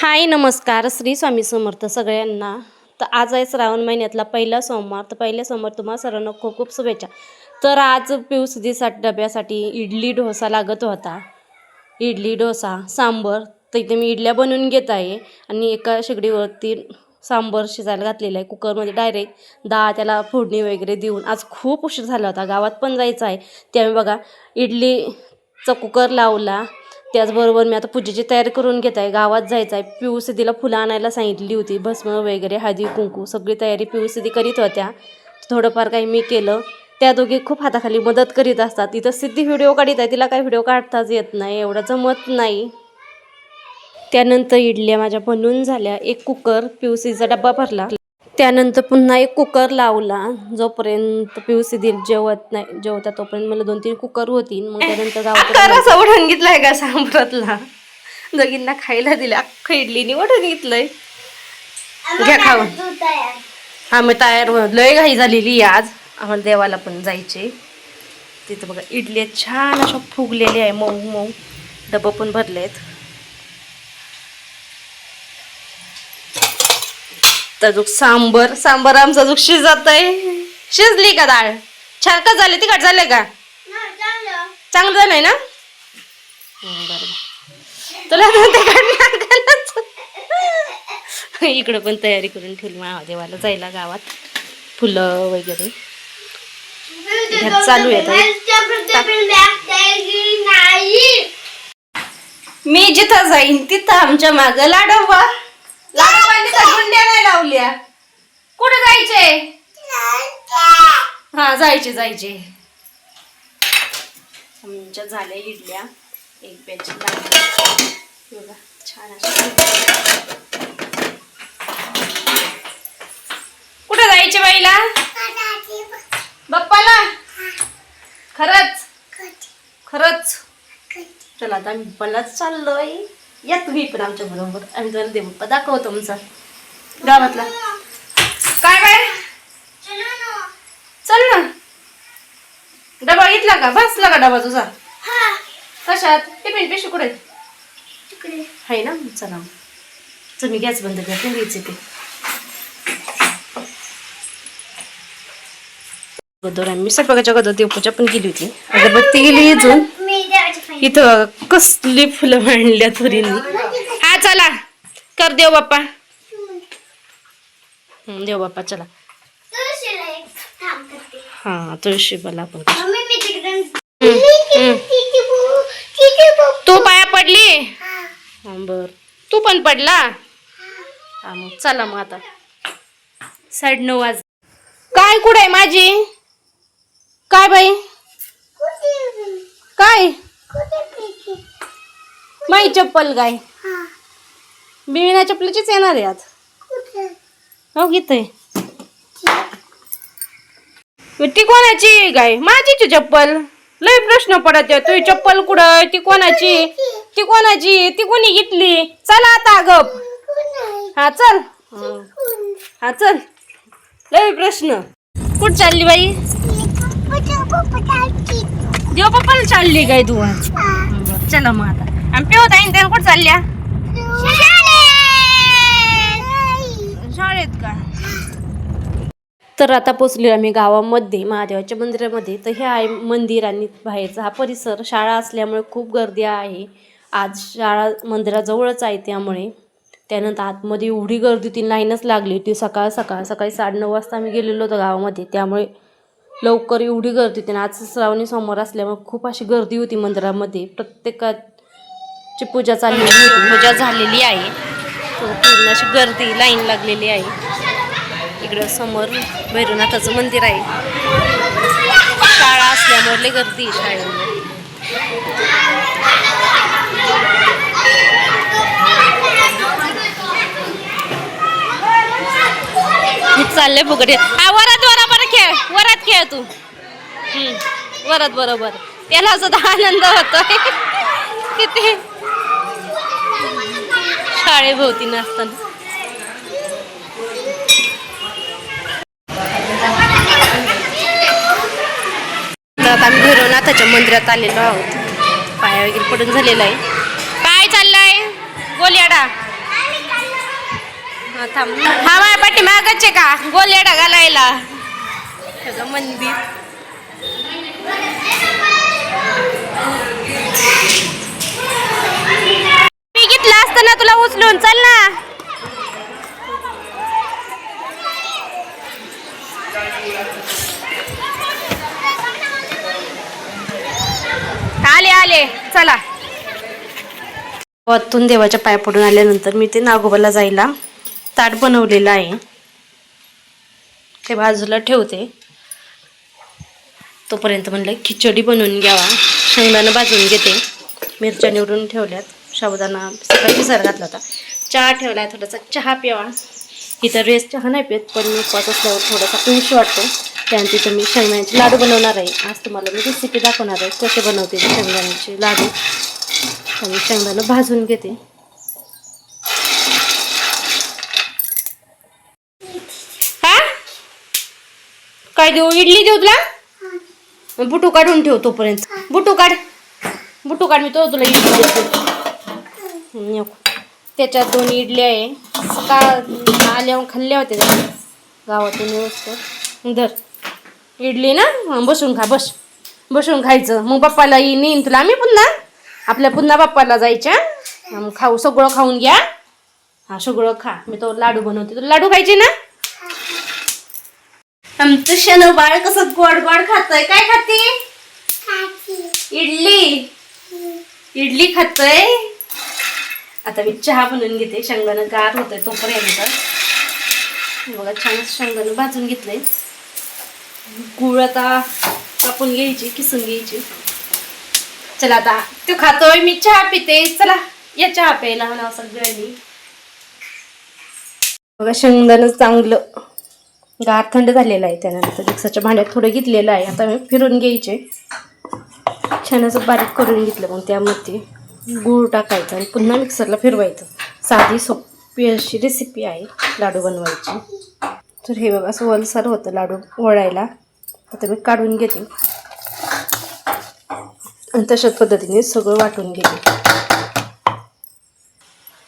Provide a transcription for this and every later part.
हाय नमस्कार. श्री स्वामी समर्थ सगळ्यांना. तर आज आहे श्रावण महिन्यातला पहिला सोमवार. तर पहिल्या सोमवार तुम्हाला सर्वांना खूप खूप शुभेच्छा. तर आज पिवसुदीसाठी डब्यासाठी इडली डोसा लागत होता. इडली डोसा सांबर. तर इथे मी इडल्या बनवून घेत आहे आणि एका शेगडीवरती सांबर शिजायला घातलेलं आहे. कुकरमध्ये डायरेक्ट डाळ त्याला फोडणी वगैरे देऊन. आज खूप उशीर झाला होता. गावात पण जायचं आहे. त्यामुळे बघा इडलीचा कुकर लावला. त्याचबरोबर मी आता पूजेची तयारी करून घेत आहे. गावात जायचं आहे. पिऊ सिद्धीला फुलं आणायला सांगितली होती. भस्म वगैरे हळदी कुंकू सगळी तयारी पिऊ सिद्धी करीत होत्या. थोडंफार काही मी केलं. त्या दोघी खूप हाताखाली मदत करीत असतात. तिथं सिद्धी व्हिडिओ काढीत आहे. तिला काही व्हिडिओ काढताच येत नाही. एवढं जमत नाही. त्यानंतर इडल्या माझ्या बनवून झाल्या. एक कुकर पिऊसीचा डब्बा भरला. त्यानंतर पुन्हा एक कुकर लावला. जोपर्यंत पिवसी दिल जेवत नाही जेवता तोपर्यंत मला दोन तीन कुकर होतील. मग त्यानंतर गावात ओढून घेतलाय का सांबरातला दोघींना खायला दिलं. अख्खं इडलीने ओढून घेतलंय. घ्या खाऊन. आम्ही तयार. लय घाई झालेली आहे आज. आम्हाला देवाला पण जायचे तिथं बघा इडल्या छान अशा फुगलेल्या आहे मऊ मऊ. डबं पण भरलेत. तर जो सांबर सांबर आमचा जो शिजत आहे शिजली का डाळ? छान का झाली? तिखट झाले का? चांगलं. झालंय ना? तुला तिखट. इकडं पण तयारी करून ठेवली महादेवाला जायला गावात. फुलं वगैरे. चालू आहे मी जिथं जाईन तिथं आमच्या माग लाडोबा लाडोबाने तर गुंड्या नाही लावल्या. कुठे जायचे? हा जायचे जायचे. आमच्या झाल्या इडल्या. एक बॅच लागली छान कुठे जायचे बाईला? बाप्पाला? खरंच? खरंच. चला आता मी बाप्पालाच चाललोय. या तुम्ही पण आमच्या बरोबर आम्ही तुम्हाला देव बाप्पा दाखवतो तुमचा. गावातला. काय बाय चल ना. डबा घेतला का? बसला का डबा तुझा? कशात? टिफिन पिशवी कुठे? आहे ना? चला मी गॅस बंद करते घ्यायचे ते अगोदर आम्ही स्वयंपाकाच्या अगोदर देवपूजा पण केली होती. अगरबत्ती गेली इथून इथं कसली फुलं मांडल्या थोरींनी हा चला. कर देव बाप्पा. देव बाप्पा चला. हा तुळशी मला पण. तू पाया पडली? हा, बर. तू पण पडला? हा मग चला मग आता. साडे नऊ वाज काय कुठे आहे माझी? काय बाई? काय? माई चप्पल काय मी विना चप्पलचीच येणार आहे आज. हो घेत ती कोणाची काय माझीच चप्पल. लय प्रश्न पडत आहे. तुझी चप्पल कुठं? ती कोणाची? ती कोणाची? ती कोणी घेतली? चला आता गप. हा चल. हं. हा चल. लय प्रश्न. कुठ चालली बाई? देव पप्पाला चालली काय तू आज? बरं, चला मग आता. आणि पिवत आहे त्या कुठं चालल्या? शाळेत. का? तर आता पोचलो आम्ही गावामध्ये महादेवाच्या मंदिरामध्ये. तर हे आहे मंदिर आणि बाहेरचा हा परिसर शाळा असल्यामुळे खूप गर्दी आहे. आज शाळा मंदिराजवळच आहे त्यामुळे. त्यानंतर आतमध्ये एवढी गर्दी होती लाईनच लागली होती. सकाळ सकाळ सकाळी साडेनऊ वाजता आम्ही गेलेलो होतो गावामध्ये. त्यामुळे लवकर एवढी गर्दी होती आणि आज श्रावणी समोर असल्यामुळे खूप अशी गर्दी होती मंदिरामध्ये. प्रत्येकाची पूजा चाललेली होती. पूजा झालेली आहे. पूर्ण अशी गर्दी लाईन लागलेली आहे. इकडं समोर भैरवनाथाचं मंदिर आहे. शाळा असल्यामुळे लय गर्दी शाळेमध्ये. चाललंय फुगडी हा वरात खेळ तू. वरात बरोबर. त्याला सुद्धा आनंद होतोय. किती? शाळेभोवती नसताना आता आम्ही भैरवनाथाच्या मंदिरात आलेलो आहोत. पाया वगैरे पडून झालेला आहे. काय चाललंय? बोल हा थांब. हा माझ्या पाठी मागच आहे का? गोलेडा घालायला. सगळं मंदिर. मी घेतलं असताना तुला उचलून. चल ना. आले आले. चला. वतून देवाच्या पाया पडून आल्यानंतर मी ते नागोबाला जायला ताट बनवलेलं आहे. ते बाजूला ठेवते. तोपर्यंत म्हणलं खिचडी बनवून घ्यावा. शेंगदाणं भाजून घेते. मिरच्या निवडून ठेवल्यात. साबुदाणा सकाळी विसर घातला होता. चहा ठेवला आहे थोडासा चहा प्यावा. इथं रेस चहा नाही पित पण मी उपवास असल्यावर थोडासा पिऊशी वाटतो. त्यानंतर तिथं मी शेंगदाण्याचे लाडू बनवणार आहे. आज तुम्हाला मी रेसिपी दाखवणार आहे कसे बनवते शेंगदाण्याचे लाडू. आणि शेंगदाणं भाजून घेते. हा? काय देऊ? इडली देऊ तुला? बुटू काढून ठेव तोपर्यंत. बुटू काढ. बुटू काढ मी तो तुला इडली देते. त्याच्यात दोन इडली आहे. सकाळ आल्यावर खाल्ल्या होत्या गावातून व्यवस्थित. धर. इडली ना? बसून खा बस. बसून खायचं. मग बाप्पाला ये- नेईन तुला. आम्ही पुन्हा आपल्या पुन्हा बाप्पाला जायच्या. खाऊ सगळं खाऊन घ्या. हा सगळं खा. मी तो लाडू बनवते. तुला लाडू खायचे ना? आमचं शनो बाळ कसं गोड गोड खातय? काय खाते? इडली. इडली खातोय? आता मी चहा बनवून घेते. शेंगदाणं गार होतंय तोपर्यंत. बघा छान शेंगदाणं भाजून घेतलंय. गुळ आता कापून घ्यायची किसून घ्यायची. चला आता तो खातोय मी चहा पिते. चला या चहा प्यायला. म्हणा सगळ्यांनी बघा शेंगदाणं चांगलं म्हणजे गार थंड झालेलं आहे त्यानंतर. मिक्सरच्या भांड्यात थोडं घेतलेलं आहे. आता मी फिरून घ्यायचे. छान असं बारीक करून घेतलं मग त्यामध्ये गूळ टाकायचं आणि पुन्हा मिक्सरला फिरवायचं. साधी सोपी अशी रेसिपी आहे लाडू बनवायची. तर हे बघा असं वलसर होतं लाडू वळायला. आता मी काढून घेते. आणि तशाच पद्धतीने सगळं वाटून घेते.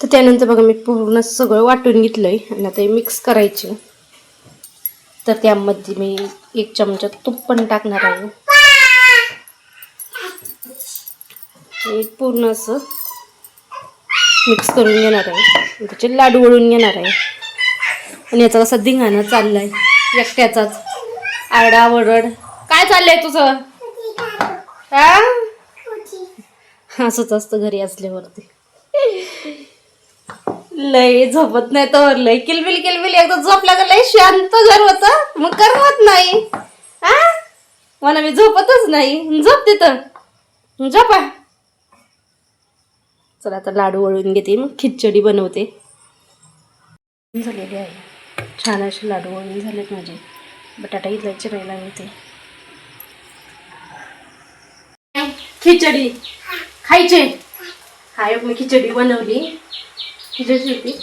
तर त्यानंतर बघा मी पूर्ण सगळं वाटून घेतलं आहे आणि आता हे मिक्स करायचे. तर त्यामध्ये मी एक चमचा तूप पण टाकणार आहे. हे पूर्ण असं मिक्स करून घेणार आहे. त्याचे लाडू वळून घेणार आहे. आणि याचा कसा धिंगाणा चाललाय. एकट्याचाच. आरडा वरड. काय चाललंय तुझं? हा? असंच असतं घरी असल्यावरती. लय झोपत नाही तर लय किलबिल किलबिल. एकदा झोपला का लय शांत घर होत. मग करमत नाही. हा मला मी झोपतच नाही. झोप तिथं. झोपा. चला आता लाडू वळून घेते. मग खिचडी बनवते. झालेली आहे. छान असे लाडू वळून झालेत माझे. बटाटा इथला चिरायला मिळते खिचडी. खायचे. हा एक मी खिचडी बनवली. खिचडी होती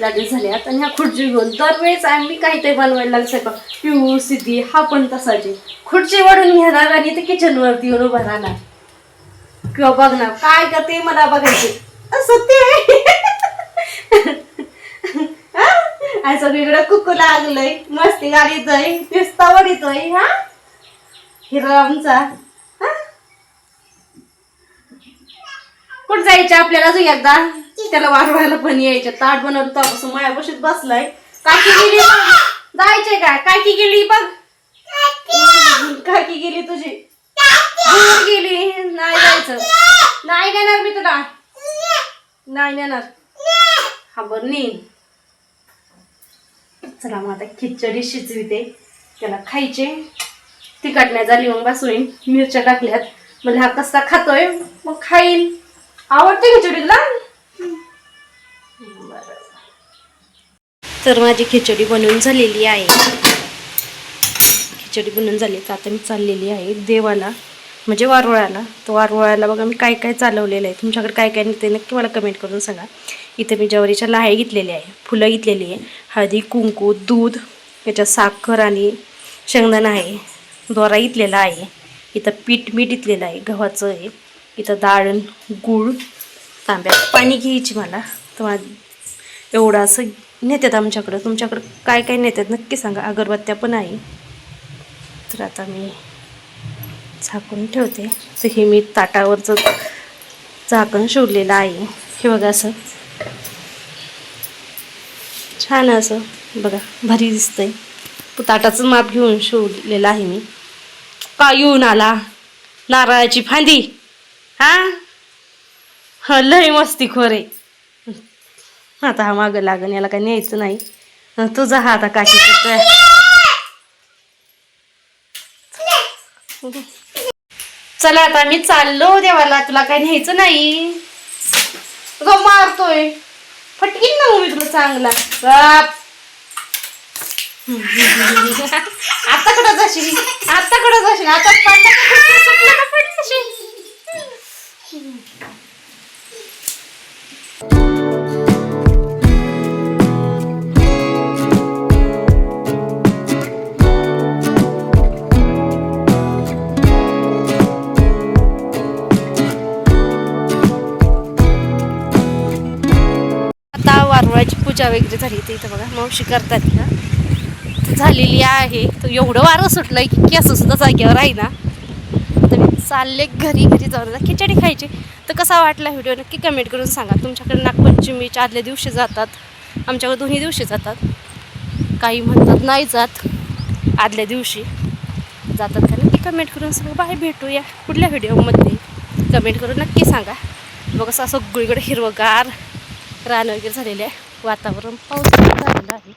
झाली. आता आणि ह्या खुर्ची घेऊन दरवेळेस आम्ही काहीतरी बनवायला लागलं स्वयंपाक. पिऊ सिद्धी हा पण तसाचे खुर्ची वडून घेणार आणि ते किचनवरती येऊन उभं राहणार. किंवा बघणार. काय करते मला बघायचे. असं ते. आणि सगळीकडे कुकू लागलंय. मस्ती गाडीतोय पिस्ता आहे हा? हिरो आमचा. पण जायचं आपल्याला अजून एकदा? त्याला वाढवायला पण यायचं. ताट बनवलं तेव्हापासून माया बशीत बसलाय. काकी गेली. जायचे काय? काकी गेली बघ. काकी गेली तुझी. दूर गेली. नाही जायचं. नाही नेणार मी तुला. नाही नेणार. हा बरं नेईन. चला मग आता खिचडी शिजविते. त्याला खायचे. तिखट नाही झाली मग बसून मिरच्या टाकल्यात. म्हणजे हा कसा खातोय? मग खाईल आवडते खिचडी तुला तर माझी खिचडी बनवून झालेली आहे. खिचडी बनवून झाली. तर आता मी चाललेली आहे देवाला म्हणजे वारुळाला. तर वारुळाला बघा मी काय काय चालवलेलं आहे. तुमच्याकडे काय काय निघते नक्की मला कमेंट करून सांगा. इथे मी ज्वारीच्या लाह्या घेतलेल्या आहे. फुलं घेतलेली आहे. हळदी कुंकू दूध त्याच्यात साखर आणि शेंगदाणा आहे. दोरा इथलेला आहे. इथं पीठ मीठ इथलेलं आहे. गव्हाचं आहे. इथं डाळ गूळ तांब्यात पाणी घ्यायची मला. तुम्हाला एवढं असं नेतात आमच्याकडं. तुमच्याकडं काय काय नेतात नक्की सांगा. अगरबत्त्या पण आहे. तर आता मी झाकून ठेवते. तर हे मी ताटावरचं झाकण शिवलेलं आहे. हे बघा असं. छान असं. बघा भारी दिसतंय. ताटाचं माप घेऊन शिवलेलं आहे मी. का येऊन आला? नारळाची फांदी. हा? हा लय मस्ती खोरे आता हा मागं लागन याला काही न्यायचं नाही. तुझा हा आता काकी करतोय चला आता मी चाललो देवाला तुला काही न्यायचं नाही. तुला मारतोय. फटकीन ना मी तुला चांगला. बाप. आता कडं जाशील? आता कडं जाशील? आता पडला का पडला, सुटला का पडशील. आता वारुळाची पूजा वगैरे झाली ते इथं बघा मावशी करतात ना. झालेली आहे. तर एवढं वारं सुटलंय की केस सुद्धा जागेवर आहे ना. चालले घरी घरी जाऊन आता खिचडी खायची. तर कसा वाटला व्हिडिओ नक्की कमेंट करून सांगा. तुमच्याकडे नागपंचमीच्या आदल्या दिवशी जातात. आमच्याकडे दोन्ही दिवशी जातात. काही म्हणतात नाही जात. आदल्या दिवशी जातात का नक्की कमेंट करून सांगा. बाय भेटूया कुठल्या व्हिडिओमध्ये. कमेंट करून नक्की सांगा. बघा असं सगळीकडे हिरवगार रान वगैरे झालेले आहे. वातावरण पाऊस झालेलं आहे.